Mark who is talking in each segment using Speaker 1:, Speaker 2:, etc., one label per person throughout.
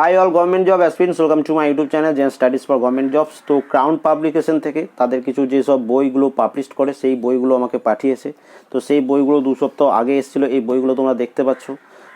Speaker 1: Hi all government job aspirants welcome to my YouTube channel Gen Studies for government jobs তো crown publication থেকে তাদের কিছু যেসব বইগুলো পাবলিশ করে, সেই বইগুলো আমাকে পাঠিয়েছে। তো সেই বইগুলো দু সপ্তাহ আগে এসেছিল, এই বইগুলো তোমরা দেখতে পাচ্ছ।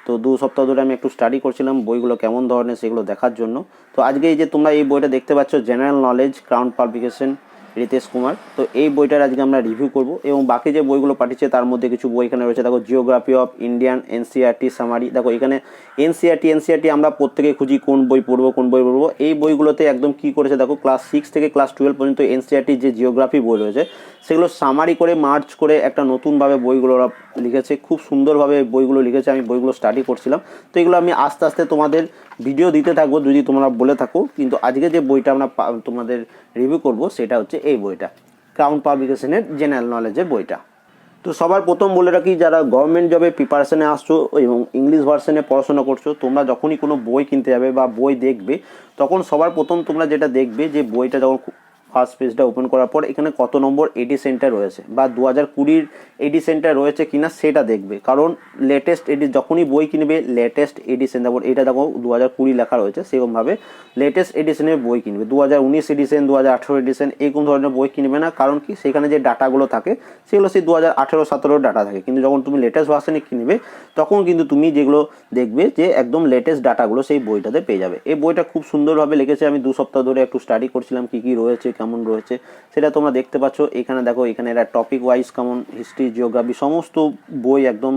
Speaker 1: তো দু সপ্তাহ ধরে আমি একটু স্টাডি করছিলাম, বইগুলো কেমন ধরনের সেগুলো দেখার জন্য। তো আজকে এই যে তোমরা এই বইটা দেখতে পাচ্ছ general knowledge Crown Publication Ritesh Kumar. তো এই বইটার আজকে আমরা রিভিউ করব এবং বাকি যে বইগুলো পাঠিয়েছে তার মধ্যে কিছু বই এখানে রয়েছে। দেখো geography of Indian NCERT summary দেখো, এখানে এনসিআরটি এনসিআরটি আমরা প্রত্যেকে খুঁজি কোন বই পড়ব, কোন বই পড়ব। এই বইগুলোতে একদম কি করেছে দেখো ক্লাস সিক্স থেকে ক্লাস টুয়েলভ পর্যন্ত এনসিআরটি যে জিওগ্রাফি বই রয়েছে, সেগুলো সামারি করে মার্চ করে একটা নতুনভাবে বইগুলো ওরা লিখেছে। খুব সুন্দরভাবে বইগুলো লিখেছে। আমি বইগুলো স্টাডি করছিলাম। তো এগুলো আমি আস্তে আস্তে তোমাদের ভিডিও দিতে থাকব, যদি তোমরা বলে থাকো। কিন্তু আজকে যে বইটা আমরা তোমাদের রিভিউ করব, সেটা হচ্ছে এই বইটা। ক্রাউন পাবলিকেশনের জেনারেল নলেজের বইটা। তো সবার প্রথম বলে রাখি, যারা গভর্নমেন্ট জবে প্রিপারেশনে আসছো এবং ইংলিশ ভার্সনে পড়াশোনা করছ, তোমরা যখনই কোনো বই কিনতে যাবে বা বই দেখবে, তখন সবার প্রথম তোমরা যেটা দেখবে যে বইটা যখন ফার্স্ট পেজটা ওপেন করার পর এখানে কত নম্বর এডি সেন্টার রয়েছে বা দু হাজার কুড়ির এডি সেন্টার রয়েছে কিনা সেটা দেখবে। কারণ লেটেস্ট এডি যখনই বই কিনবে লেটেস্ট এডিশন তারপর এটা দেখো দু হাজার কুড়ি লেখা রয়েছে সেরকমভাবে লেটেস্ট এডিশনের বই কিনবে। দু হাজার উনিশ এডিশন দু হাজার আঠেরো এডিশন এরকম ধরনের বই কিনবে না। কারণ কি? সেখানে যে ডাটাগুলো থাকে, সেগুলো সেই দু হাজার আঠেরো সতেরোর ডাটা থাকে। কিন্তু যখন তুমি লেটেস্ট ভার্সনে কিনবে, তখন কিন্তু তুমি যেগুলো দেখবে যে একদম লেটেস্ট ডাটাগুলো সেই বইটাতে পেয়ে যাবে। এই বইটা খুব সুন্দরভাবে লিখেছে। আমি দু সপ্তাহ ধরে একটু স্টাডি করছিলাম কী কী রয়েছে কেমন রয়েছে সেটা তোমরা দেখতে পাচ্ছ। এখানে দেখো, এখানে এরা টপিক ওয়াইজ কেমন হিস্ট্রি জিওগ্রাফি সমস্ত বই একদম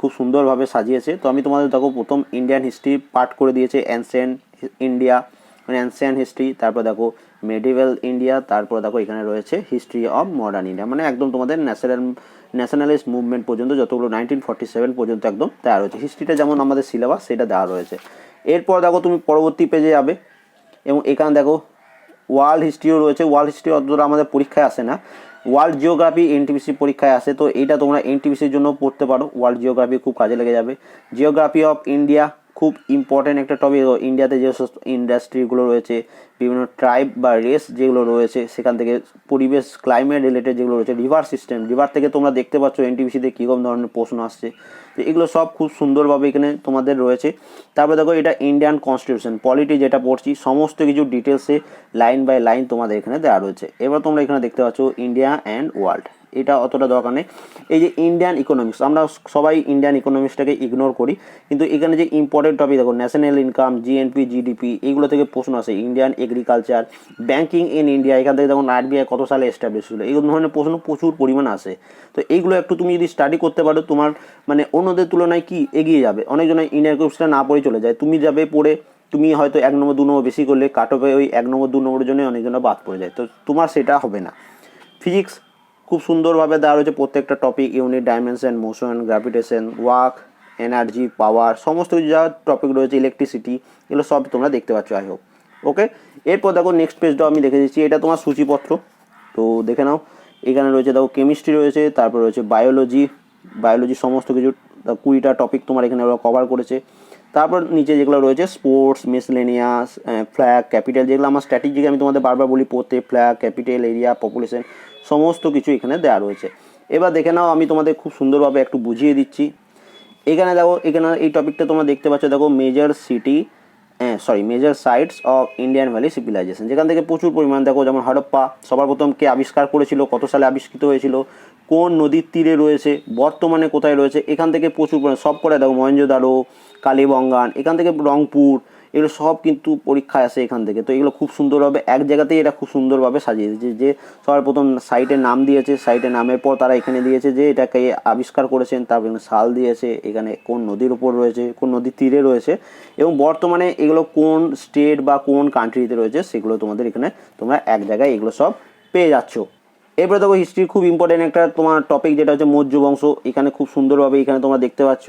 Speaker 1: খুব সুন্দরভাবে সাজিয়েছে। তো আমি তোমাদের দেখো, প্রথম ইন্ডিয়ান হিস্ট্রি পার্ট করে দিয়েছে অ্যানসেন্ট ইন্ডিয়া মানে অ্যানসিয়ান হিস্ট্রি তারপর দেখো মেডিভেল ইন্ডিয়া তারপর দেখো এখানে রয়েছে হিস্ট্রি অফ মডার্ন ইন্ডিয়া মানে একদম তোমাদের ন্যাশনাল ন্যাশনালিস্ট মুভমেন্ট পর্যন্ত যতগুলো নাইনটিন ফর্টি সেভেন পর্যন্ত একদম দেওয়া রয়েছে। হিস্ট্রিটা যেমন আমাদের সিলেবাস সেটা দেওয়া রয়েছে। এরপর দেখো, তুমি পরবর্তী পেজে যাবে এবং এখানে দেখো ওয়ার্ল্ড হিস্ট্রিও রয়েছে, ওয়ার্ল্ড হিস্ট্রি অতটা আমাদের পরীক্ষায় আসে না। ওয়ার্ল্ড জিওগ্রাফি এনটিপিসি পরীক্ষায় আসে, তো এটা তোমরা এনটিপিসির জন্য পড়তে পারো, ওয়ার্ল্ড জিওগ্রাফি খুব কাজে লেগে যাবে। জিওগ্রাফি অফ ইন্ডিয়া খুব ইম্পর্টেন্ট একটা টপিক ইন্ডিয়াতে যে সমস্ত ইন্ডাস্ট্রিগুলো রয়েছে, বিভিন্ন ট্রাইব বা রেস যেগুলো রয়েছে, সেখান থেকে পরিবেশ ক্লাইমেট রিলেটেড যেগুলো রয়েছে রিভার সিস্টেম রিভার থেকে তোমরা দেখতে পাচ্ছ এনটিপিসিতে কীরকম ধরনের প্রশ্ন আসছে। তো এগুলো সব খুব সুন্দরভাবে এখানে তোমাদের রয়েছে। তারপরে দেখো এটা ইন্ডিয়ান কনস্টিটিউশন পলিটি যেটা পড়ছি, সমস্ত কিছু ডিটেলসে লাইন বাই লাইন তোমাদের এখানে দেওয়া রয়েছে। এবার তোমরা এখানে দেখতে পাচ্ছ ইন্ডিয়া অ্যান্ড ওয়ার্ল্ড এটা অতটা দরকার নেই। এই যে ইন্ডিয়ান ইকোনমিক্স আমরা সবাই ইন্ডিয়ান ইকোনমিক্সটাকে ইগনোর করি, কিন্তু এখানে যে ইম্পর্টেন্ট টপিক দেখো ন্যাশনাল ইনকাম জিএনপি জিডিপি এগুলো থেকে প্রশ্ন আসে। Indian agriculture banking in India এখান থেকে দেখুন আরবিআই কত সালে এস্টাবলিশ হলো এই ধরনের প্রশ্ন প্রচুর পরিমাণ আসে। তো এইগুলো একটু তুমি যদি স্টাডি করতে পারো, তোমার মানে অন্যদের তুলনায় কি এগিয়ে যাবে? অনেকজন ইন্ডিয়ান ইকোনমিক্সটা না পড়ে চলে যায়। তুমি যাবে পড়ে, তুমি হয়তো এক নম্বর, দু নম্বর বেশি করলে কাট অফে ওই এক নম্বর, দু নম্বরের জন্য অনেকজনের বাদ পড়ে যায়। তো তোমার সেটা হবে না। ফিজিক্স খুব সুন্দরভাবে দেওয়া রয়েছে প্রত্যেকটা topic unit dimension motion gravitation work energy power সমস্ত কিছু যা টপিক রয়েছে ইলেকট্রিসিটি এগুলো সব তোমরা দেখতে পাচ্ছ আই হোক ওকে এরপর দেখো নেক্সট পেজটাও আমি দেখে দিচ্ছি, এটা তোমার সূচিপত্র। তো দেখে নাও, এখানে রয়েছে দেখো কেমিস্ট্রি রয়েছে, তারপর রয়েছে বায়োলজি বায়োলজি সমস্ত কিছু কুড়িটা টপিক তোমার এখানে ওরা কভার করেছে। তারপর নিচে যেগুলো রয়েছে স্পোর্টস মিসলেনিয়াস ফ্ল্যাগ ক্যাপিটাল যেগুলো আমার স্ট্র্যাটেজিকে আমি তোমাদের বারবার বলি পড়তে ফ্ল্যাগ ক্যাপিটাল এরিয়া পপুলেশন সমস্ত কিছু এখানে দেওয়া রয়েছে। এবার দেখে নাও, আমি তোমাদের খুব সুন্দরভাবে একটু বুঝিয়ে দিচ্ছি। এখানে দেখো, এখানে এই টপিকটা তোমরা দেখতে পাচ্ছ, দেখো major city sorry major sites of Indian valley civilisation যেখান থেকে প্রচুর পরিমাণ, দেখো, যেমন হরপ্পা, সবার প্রথম কে আবিষ্কার করেছিল, কত সালে আবিষ্কৃত হয়েছিল, কোন নদীর তীরে রয়েছে, বর্তমানে কোথায় রয়েছে, এখান থেকে প্রচুর পরিমাণ, সব করে দেখো মহেঞ্জোদারো কালীবঙ্গান, এখান থেকে রংপুর এগুলো সব কিন্তু পরীক্ষায় আসে এখান থেকে। তো এগুলো খুব সুন্দরভাবে, এক জায়গাতেই এটা খুব সুন্দরভাবে সাজিয়ে দিয়েছে যে সবার প্রথম সাইটে নাম দিয়েছে সাইটে নামের পর তারা এখানে দিয়েছে যে, এটাকে আবিষ্কার করেছেন, তারপর এখানে সাল দিয়েছে, এখানে কোন নদীর উপর রয়েছে, কোন নদীর তীরে রয়েছে এবং বর্তমানে এগুলো কোন স্টেট বা কোন কান্ট্রিতে রয়েছে সেগুলো তোমাদের এখানে তোমরা এক জায়গায় এগুলো সব পেয়ে যাচ্ছ। এরপরে দেখো হিস্ট্রির খুব ইম্পর্টেন্ট একটা তোমার টপিক যেটা হচ্ছে মৌর্য বংশ। এখানে খুব সুন্দরভাবে এখানে তোমরা দেখতে পাচ্ছ।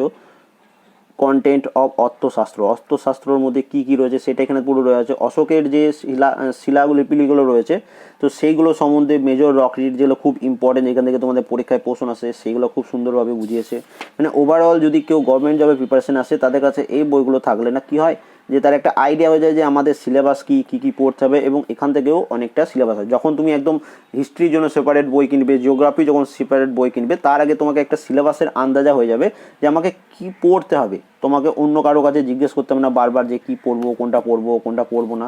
Speaker 1: কন্টেন্ট অফ অর্থশাস্ত্র। অর্থশাস্ত্রর মধ্যে কী কী রয়েছে সেটা এখানে পুরো রয়েছে অশোকের যে শিলা শিলালিপিগুলো রয়েছে, তো সেইগুলো সম্বন্ধে মেজর রক রিড যেগুলো খুব ইম্পর্টেন্ট এখান থেকে তোমাদের পরীক্ষায় প্রশ্ন আসে, সেইগুলো খুব সুন্দরভাবে বুঝিয়েছে। মানে ওভারঅল যদি কেউ গভর্নমেন্ট জবের প্রিপারেশন আসে, তাদের কাছে এই বইগুলো থাকলে না কী হয়? যে তার একটা আইডিয়া হয়ে যায় যে আমাদের সিলেবাস কী কী কী পড়তে হবে এবং এখান থেকেও অনেকটা সিলেবাস হয়। যখন তুমি একদম হিস্ট্রির জন্য সেপারেট বই কিনবে জিওগ্রাফি যখন সেপারেট বই কিনবে, তার আগে তোমাকে একটা সিলেবাসের আন্দাজা হয়ে যাবে যে আমাকে কি পড়তে হবে। তোমাকে অন্য কারও কাছে জিজ্ঞেস করতে হবে না বারবার যে কি পড়ব, কোনটা পড়ব কোনটা পড়ব না।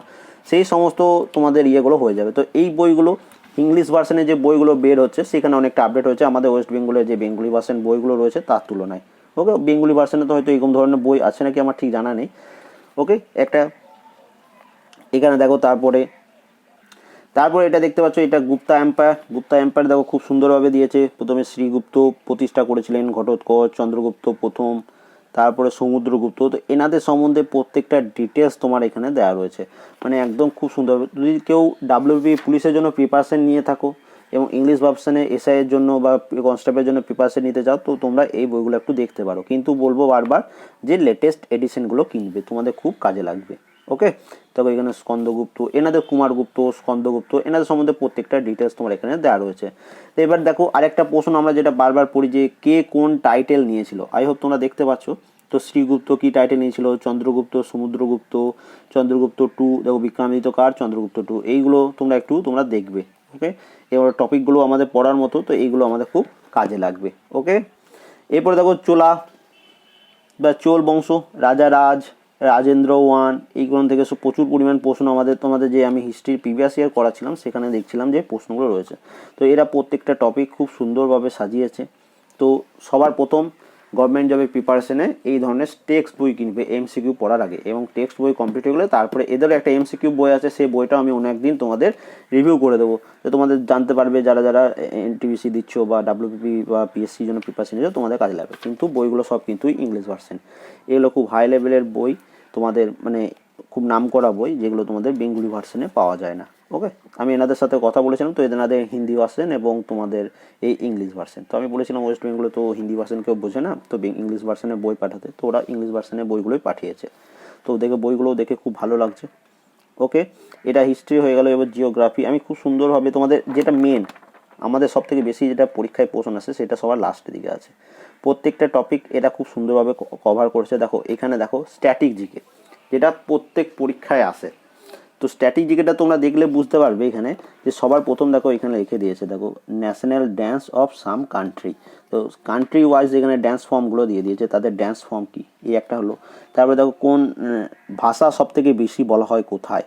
Speaker 1: সেই সমস্ত তোমাদের ইয়েগুলো হয়ে যাবে। তো এই বইগুলো ইংলিশ ভার্সনে যে বইগুলো বের হচ্ছে, সেখানে অনেকটা আপডেট হয়েছে। আমাদের ওয়েস্ট বেঙ্গলের যে বেঙ্গলি ভার্সন বইগুলো রয়েছে, তার তুলনায়। ওকে বেঙ্গলি ভার্সনে তো হয়তো এরকম ধরনের বই আছে নাকি? আমার ঠিক জানা নেই। ওকে একটা এখানে দেখো তারপরে তারপরে এটা দেখতে পাচ্ছ, এটা গুপ্তা এম্পায়ার গুপ্তা এম্পায়ার দেখো খুব সুন্দরভাবে দিয়েছে। প্রথমে শ্রীগুপ্ত প্রতিষ্ঠা করেছিলেন ঘটোৎকচ চন্দ্রগুপ্ত প্রথম, তারপরে সমুদ্রগুপ্ত। তো এনাদের সম্বন্ধে প্রত্যেকটা ডিটেলস তোমার এখানে দেওয়া রয়েছে। মানে একদম খুব সুন্দর। যদি কেউ ডাব্লিউপি পুলিশের জন্য প্রিপারেশন নিয়ে থাকো এবং ইংলিশ ভার্সনে এসআইয়ের জন্য বা কনস্টেবলের জন্য প্রিপারেশন নিতে চাও, তো তোমরা এই বইগুলো একটু দেখতে পারো। কিন্তু বলব বারবার যে লেটেস্ট এডিশনগুলো কিনবে, তোমাদের খুব কাজে লাগবে। ওকে তবে এখানে স্কন্দগুপ্ত, এনাদের কুমারগুপ্ত, স্কন্দগুপ্ত, এনাদের সম্বন্ধে প্রত্যেকটা ডিটেলস তোমার এখানে দেওয়া রয়েছে। তো এবার দেখো আরেকটা প্রশ্ন আমরা যেটা বারবার পড়ি যে কে কোন টাইটেল নিয়েছিল? আই হোপ তোমরা দেখতে পাচ্ছ। তো শ্রীগুপ্ত কি টাইটেল নিয়েছিল? চন্দ্রগুপ্ত, সমুদ্রগুপ্ত, চন্দ্রগুপ্ত টু দেখো বিক্রমাদিত্য কার? চন্দ্রগুপ্ত টু এইগুলো তোমরা একটু তোমরা দেখবে। ওকে এবার টপিকগুলো আমাদের পড়ার মতো, তো এইগুলো আমাদের খুব কাজে লাগবে ওকে এরপরে দেখো চোলা, বা চোল বংশ, রাজা রাজ, রাজেন্দ্র ওয়ান, এইগুলো থেকে সব প্রচুর পরিমাণ প্রশ্ন আমাদের, তোমাদের যে আমি হিস্ট্রির প্রিভিয়াস ইয়ার করাছিলাম, সেখানে দেখছিলাম যে প্রশ্নগুলো রয়েছে। তো এরা প্রত্যেকটা টপিক খুব সুন্দরভাবে সাজিয়েছে। তো সবার প্রথম গভর্নমেন্ট জবের প্রিপারেশনে এই ধরনের টেক্সট বই কিনবে এমসিকিউ পড়ার আগে। এবং টেক্সট বই কমপ্লিট হয়ে গেলে তারপরে এদেরও একটা এমসিকিউ বই আছে, সেই বইটাও আমি অন্য একদিন তোমাদের রিভিউ করে দেবো। তো তোমাদের জানতে পারবে যারা যারা এনটিবিসি দিচ্ছ বা ডাব্লিউপিপি বা পিএসসির জন্য প্রিপারেশন নিচ্ছ, তোমাদের কাজে লাগবে। কিন্তু বইগুলো সব কিন্তু ইংলিশ ভার্সন এগুলো খুব হাই লেভেলের বই। তোমাদের মানে খুব নাম করা বই, যেগুলো তোমাদের বেঙ্গলি ভার্সনে পাওয়া যায় না। ওকে আমি এনাদের সাথে কথা বলেছিলাম, তো এনাদের হিন্দি ভার্সন এবং তোমাদের এই ইংলিশ ভার্সন তো আমি বলেছিলাম ওয়েস্ট বেঙ্গলে তো হিন্দি ভার্সন কেউ বোঝে না, তো ইংলিশ ভার্সনে বই পাঠাতে, তো ওরা ইংলিশ ভার্সনে বইগুলোই পাঠিয়েছে। তো দেখে বইগুলো দেখে খুব ভালো লাগছে। ওকে এটা হিস্ট্রি হয়ে গেল, এবার জিওগ্রাফি আমি খুব সুন্দরভাবে তোমাদের যেটা মেন আমাদের সব থেকে বেশি যেটা পরীক্ষায় প্রশ্ন আসে, সেটা সবার লাস্টের দিকে আছে। প্রত্যেকটা টপিক এটা খুব সুন্দরভাবে কভার করেছে। দেখো, এখানে দেখো স্ট্যাটিক জিকে, যেটা প্রত্যেক পরীক্ষায় আসে। তো স্ট্যাটিক জিকেটা তোমরা দেখলে বুঝতে পারবে এখানে যে সবার প্রথম দেখো এখানে লিখে দিয়েছে, দেখো national dance of some country তো কান্ট্রি ওয়াইজ এখানে ড্যান্স ফর্মগুলো দিয়ে দিয়েছে, তাদের ড্যান্স ফর্ম কী? এই একটা হলো। তারপরে দেখো কোন ভাষা সব থেকে বেশি বলা হয় কোথায়?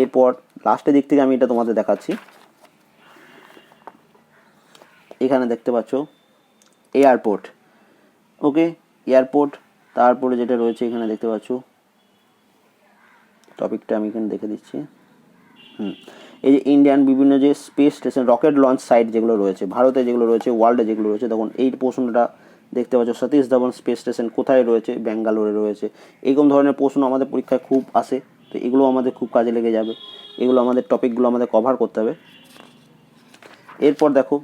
Speaker 1: এরপর লাস্টের দিক থেকে আমি এটা তোমাদের দেখাচ্ছি। এখানে দেখতে পাচ্ছ এয়ারপোর্ট ওকে এয়ারপোর্ট তারপরে যেটা রয়েছে এখানে দেখতে পাচ্ছ টপিকটা আমি এখানে দেখে দিচ্ছি। হুম। এই যে ইন্ডিয়ান বিভিন্ন যে space station rocket launch site যেগুলো রয়েছে, ভারতে যেগুলো রয়েছে ওয়ার্ল্ডে যেগুলো রয়েছে, তখন এই প্রশ্নটা দেখতে পাচ্ছ। সতীশ ধাবন স্পেস স্টেশন কোথায় রয়েছে? ব্যাঙ্গালোরে রয়েছে। এরকম ধরনের প্রশ্ন আমাদের পরীক্ষায় খুব আসে। তো এগুলো আমাদের খুব কাজে লেগে যাবে। এগুলো আমাদের টপিকগুলো আমাদের কভার করতে হবে। এরপর দেখো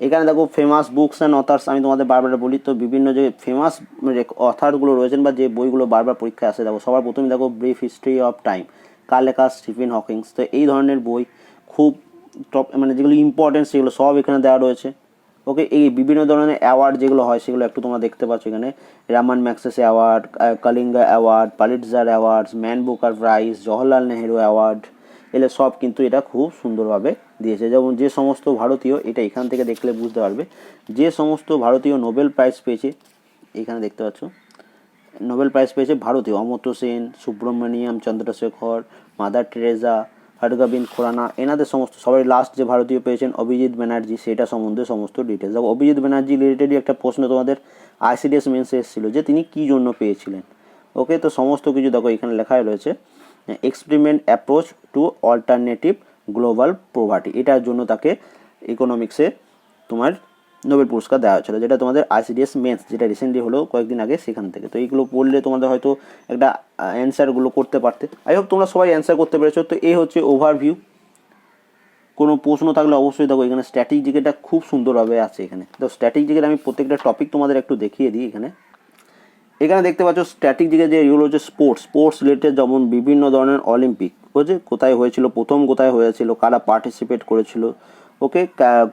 Speaker 1: এখানে দেখো ফেমাস বুকস অ্যান্ড অথার্স আমি তোমাদের বারবার বলি, তো বিভিন্ন যে ফেমাস অথারগুলো রয়েছেন বা যে বইগুলো বারবার পরীক্ষায় আসে, দেখো সবার প্রথমে দেখো ব্রিফ হিস্ট্রি অফ টাইম কার লেখা স্টিফেন হকিংস তো এই ধরনের বই খুব টপ মানে যেগুলো ইম্পর্টেন্ট সেগুলো সব এখানে দেওয়া রয়েছে। ওকে এই বিভিন্ন ধরনের অ্যাওয়ার্ড যেগুলো হয়, সেগুলো একটু তোমরা দেখতে পাচ্ছ এখানে। Ramon Magsaysay award Kalinga award Pulitzer awards Man Booker prize Jawaharlal Nehru award এলে সব কিন্তু এটা খুব সুন্দরভাবে দিয়েছে। যেমন যে সমস্ত ভারতীয়, এটা এখান থেকে দেখলে বুঝতে পারবে। যে সমস্ত ভারতীয় নোবেল প্রাইজ পেয়েছে, এখানে দেখতে পাচ্ছ। নোবেল প্রাইজ পেয়েছে ভারতীয় অমর্ত্য সেন, সুব্রমণিয়াম চন্দ্রশেখর, মাদার টেরেজা হরগোবিন্দ খোরানা, এনাদের সমস্ত, সবাই লাস্ট যে ভারতীয় পেয়েছেন অভিজিৎ ব্যানার্জি, সেটা সম্বন্ধে সমস্ত ডিটেলস দেখো, অভিজিৎ ব্যানার্জি রিলেটেডই একটা প্রশ্ন তোমাদের আইসিডিএস মেন্সে এসেছিল যে তিনি কী জন্য পেয়েছিলেন। ওকে তো সমস্ত কিছু দেখো, এখানে লেখাই রয়েছে। Experiment approach to alternative global poverty এটার জন্য তাকে ইকোনমিক্সে তোমার নোবেল পুরস্কার দেওয়া হয়েছিল, যেটা তোমাদের আইসিডিএস মেন্স যেটা রিসেন্টলি হলো কয়েকদিন আগে সেখান থেকে। তো এইগুলো পড়লে তোমাদের হয়তো একটা অ্যান্সারগুলো করতে পারতে। আই হোপ তোমরা সবাই অ্যান্সার করতে পেরেছ। তো এই হচ্ছে ওভারভিউ কোনো প্রশ্ন থাকলে অবশ্যই দেখো, এখানে স্ট্যাটিক জিকেটা খুব সুন্দরভাবে আছে এখানে। তো স্ট্যাটিক জিকের আমি প্রত্যেকটা টপিক তোমাদের একটু দেখিয়ে দিই এখানে। এখানে দেখতে পাচ্ছ স্ট্যাটিক দিকে যে এগুলো হচ্ছে স্পোর্টস স্পোর্টস রিলেটেড যেমন বিভিন্ন ধরনের অলিম্পিক হচ্ছে কোথায় হয়েছিল, প্রথম কোথায় হয়েছিল, কারা পার্টিসিপেট করেছিল ওকে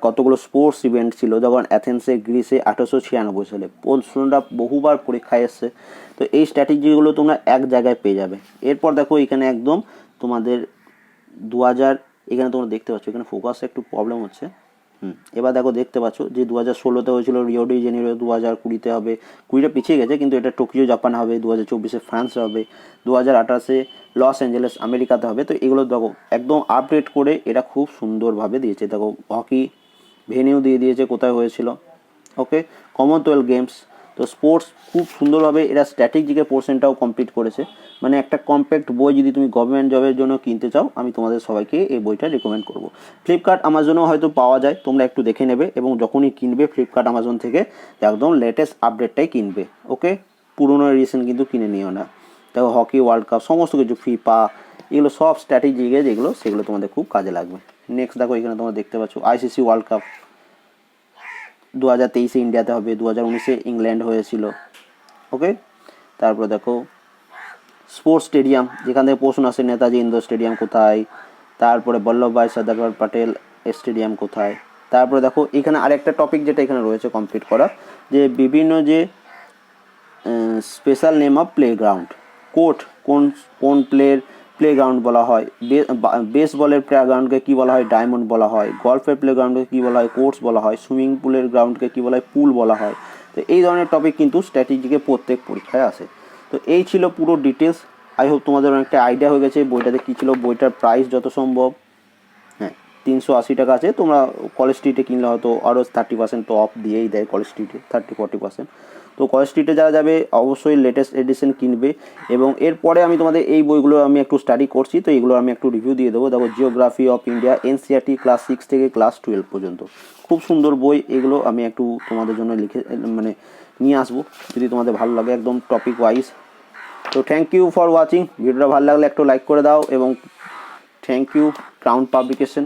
Speaker 1: কতগুলো স্পোর্টস ইভেন্ট ছিল যখন অ্যাথেন্সে গ্রিসে আঠারোশো ছিয়ানব্বই সালে। প্রশ্নটা বহুবার পরীক্ষায় এসছে, তো এই স্ট্র্যাটেজিগুলো তোমরা এক জায়গায় পেয়ে যাবে। এরপর দেখো এখানে একদম তোমাদের দু হাজার, এখানে তোমরা দেখতে পাচ্ছ, এখানে ফোকাসে একটু প্রবলেম হচ্ছে। এবার দেখো দেখতে পাচ্ছ যে দু হাজার ষোলোতে হয়েছিল রিও ডি জেনিরো দু হাজার কুড়িতে হবে। কুড়িটা পিছিয়ে গেছে, কিন্তু এটা টোকিও, জাপান হবে দু হাজার চব্বিশে ফ্রান্স হবে দু হাজার আঠাশে লস অ্যাঞ্জেলেস আমেরিকাতে হবে। তো এগুলো দেখো, একদম আপডেট করে এটা খুব সুন্দরভাবে দিয়েছে। দেখো, হকি ভেনিউ দিয়ে দিয়েছে কোথায় হয়েছিল ওকে কমনওয়েলথ গেমস তো স্পোর্টস খুব সুন্দরভাবে এরা স্ট্র্যাটেজিকের পোর্শনটাও কমপ্লিট করেছে। মানে একটা কম্প্যাক্ট বই যদি তুমি গভর্নমেন্ট জবের জন্য কিনতে চাও, আমি তোমাদের সবাইকে এই বইটা রেকমেন্ড করব। ফ্লিপকার্ট আমাজনও হয়তো পাওয়া যায়, তোমরা একটু দেখে নেবে এবং যখনই কিনবে ফ্লিপকার্ট আমাজন থেকে একদম লেটেস্ট আপডেটটাই কিনবে ওকে পুরোনো এডিশন কিন্তু কিনে নিও না। দেখো হকি ওয়ার্ল্ড কাপ সমস্ত কিছু ফিফা এগুলো সব স্ট্র্যাটেজিকে যেগুলো সেগুলো তোমাদের খুব কাজে লাগবে। নেক্সট দেখো এখানে তোমরা দেখতে পাচ্ছ আইসিসি ওয়ার্ল্ড কাপ দু হাজার তেইশে ইন্ডিয়াতে হবে দু হাজার উনিশে ইংল্যান্ড হয়েছিল ওকে তারপর দেখো স্পোর্টস স্টেডিয়াম যেখান থেকে প্রশ্ন আসে নেতাজি ইন্দোর স্টেডিয়াম কোথায়? তারপরে বল্লভভাই সর্দার প্যাটেল স্টেডিয়াম কোথায়? তারপরে দেখো, এখানে আরেকটা টপিক যেটা এখানে রয়েছে কমপ্লিট করা, যে বিভিন্ন যে special name of playground court কোন কোন প্লের প্লেগ্রাউন্ড বলা হয় বেসবলের প্লেগ্রাউন্ডকে কী বলা হয় ডায়মন্ড বলা হয় গল্ফের প্লেগ্রাউন্ডকে কী বলা হয় কোর্টস বলা হয় সুইমিং পুলের গ্রাউন্ডকে কী বলা হয় পুল বলা হয়। তো এই ধরনের টপিক কিন্তু স্ট্র্যাটেজিকে প্রত্যেক পরীক্ষায় আসে। তো এই ছিল পুরো ডিটেলস আই হোপ তোমাদের অনেকটা আইডিয়া হয়ে গেছে বইটাতে কী ছিল, বইটার প্রাইস যত সম্ভব। হ্যাঁ তিনশো আশি টাকা আছে। তোমরা কলেজ স্ট্রিটে কিনলে হয়তো আরও থার্টি পার্সেন্ট তো অফ দিয়েই দেয় কলেজ স্ট্রিটে থার্টি ফর্টি পার্সেন্ট তো কলেজ স্ট্রিটে যারা যাবে, অবশ্যই লেটেস্ট এডিশন কিনবে। এবং এরপরে আমি তোমাদের এই বইগুলো আমি একটু স্টাডি করছি। তো এগুলো আমি একটু রিভিউ দিয়ে দেবো। দেখো geography of India NCERT class six থেকে ক্লাস টুয়েলভ পর্যন্ত। খুব সুন্দর বই। এগুলো আমি একটু তোমাদের জন্য লিখে মানে নিয়ে আসব, যদি তোমাদের ভালো লাগে একদম টপিক ওয়াইজ তো থ্যাংক ইউ ফর ওয়াচিং ভিডিওটা ভালো লাগলে একটু লাইক করে দাও এবং থ্যাংক ইউ ক্রাউন পাবলিকেশন